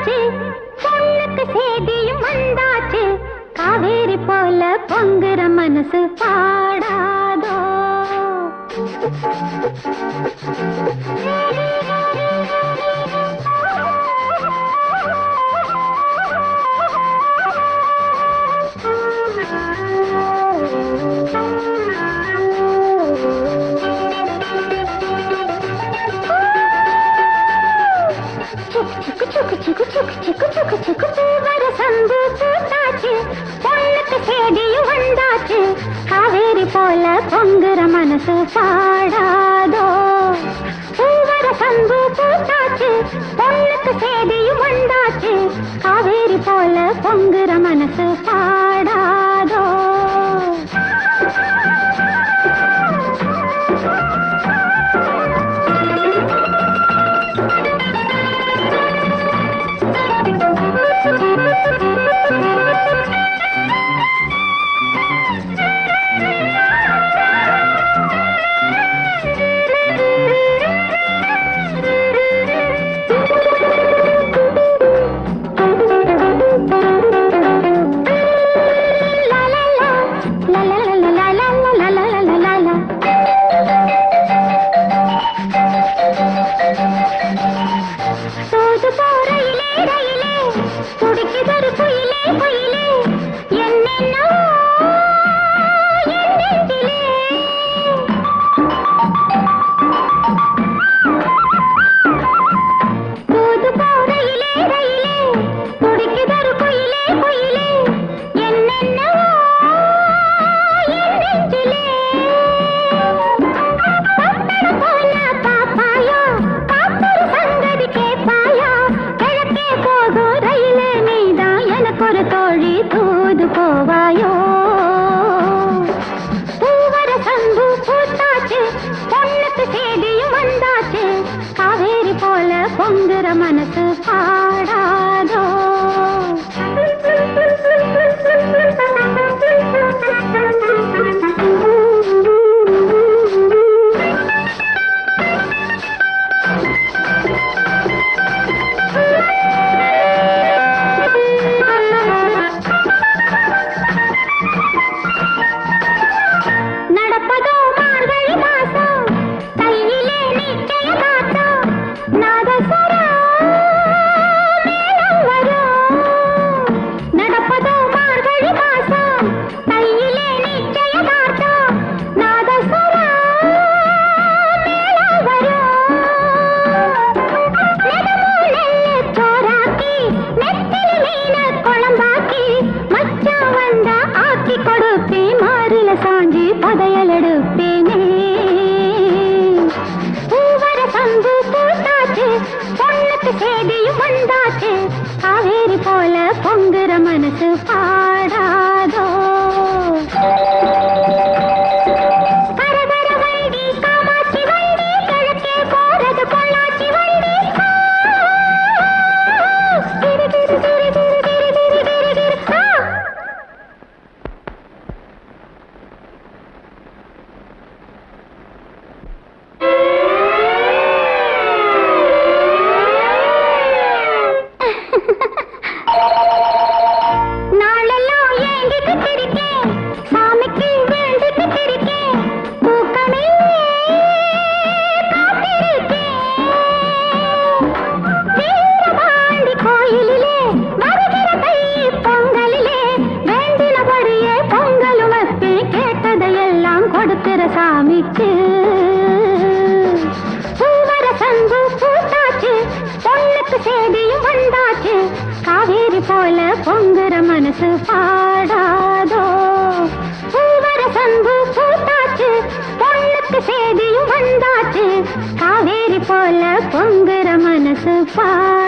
வந்தாச்சு. பொண்ணுக்கு சேதியும் வந்தாச்சு. காவேரி போல பொங்குற மனசு பாடாதோ. பொங்குற மனசு பாடாதோ? பூவர கம்பு பூத்தாச்சு பொண்ணுக்கு சேதியும் வந்தாச்சு. காவேரி போல பொங்குற மனசு பாட தோழி தூது போவாயோ? பூவர சங்கு பூத்தாச்சு பொண்ணுக்கு சேதியும் வந்தாச்சு. காவேரி போல பொங்குற மனசு பா வந்தாச்சு. காவேரி போல பொங்குற மனசு பாடாதோ? கொடுத்திர சாமிக்கு. பூமர சங்கு பூத்தாச்சு பொண்ணுக்கு சேதியும் வந்தாச்சு காவேரி போல பொங்குற மனசு பாடாதோ. வந்தாச்சு. காவேரி போல பொங்குற மனசு பா